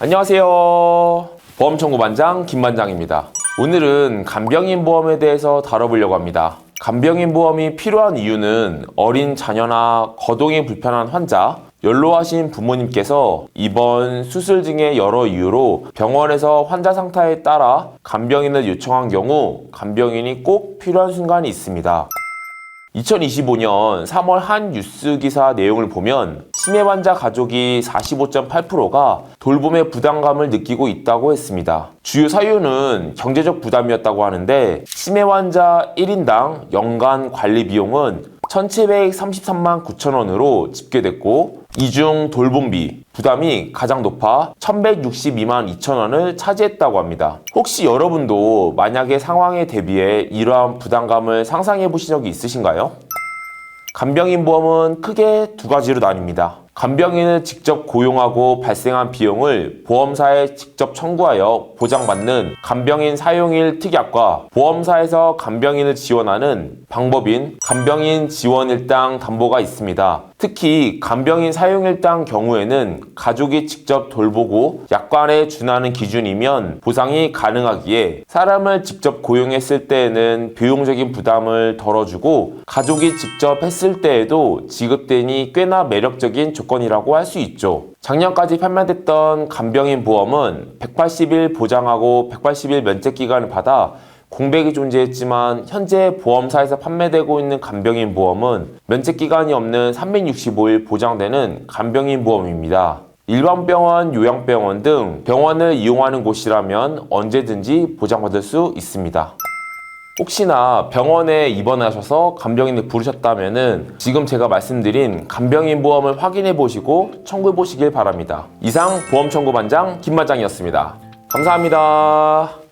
안녕하세요. 보험청구반장 김반장입니다. 오늘은 간병인 보험에 대해서 다뤄보려고 합니다. 간병인 보험이 필요한 이유는 어린 자녀나 거동이 불편한 환자, 연로하신 부모님께서 입원, 수술 등의 여러 이유로 병원에서 환자 상태에 따라 간병인을 요청한 경우 간병인이 꼭 필요한 순간이 있습니다. 2025년 3월 한 뉴스 기사 내용을 보면 치매 환자 가족이 45.8%가 돌봄의 부담감을 느끼고 있다고 했습니다. 주요 사유는 경제적 부담이었다고 하는데 치매 환자 1인당 연간 관리 비용은 1,733만 9천 원으로 집계됐고 이중 돌봄비 부담이 가장 높아 1,162만 2천 원을 차지했다고 합니다. 혹시 여러분도 만약의 상황에 대비해 이러한 부담감을 상상해 보신 적이 있으신가요? 간병인 보험은 크게 두 가지로 나뉩니다. 간병인을 직접 고용하고 발생한 비용을 보험사에 직접 청구하여 보장받는 간병인 사용일 특약과 보험사에서 간병인을 지원하는 방법인 간병인 지원일당 담보가 있습니다. 특히 간병인 사용일당 경우에는 가족이 직접 돌보고 약관에 준하는 기준이면 보상이 가능하기에 사람을 직접 고용했을 때에는 비용적인 부담을 덜어주고 가족이 직접 했을 때에도 지급되니 꽤나 매력적인 조건이라고 할 수 있죠. 작년까지 판매됐던 간병인 보험은 180일 보장하고 180일 면책 기간을 받아 공백이 존재했지만 현재 보험사에서 판매되고 있는 간병인 보험은 면책 기간이 없는 365일 보장되는 간병인 보험입니다. 일반 병원, 요양병원 등 병원을 이용하는 곳이라면 언제든지 보장받을 수 있습니다. 혹시나 병원에 입원하셔서 간병인을 부르셨다면 지금 제가 말씀드린 간병인 보험을 확인해 보시고 청구해 보시길 바랍니다. 이상 보험 청구 반장 김반장이었습니다. 감사합니다.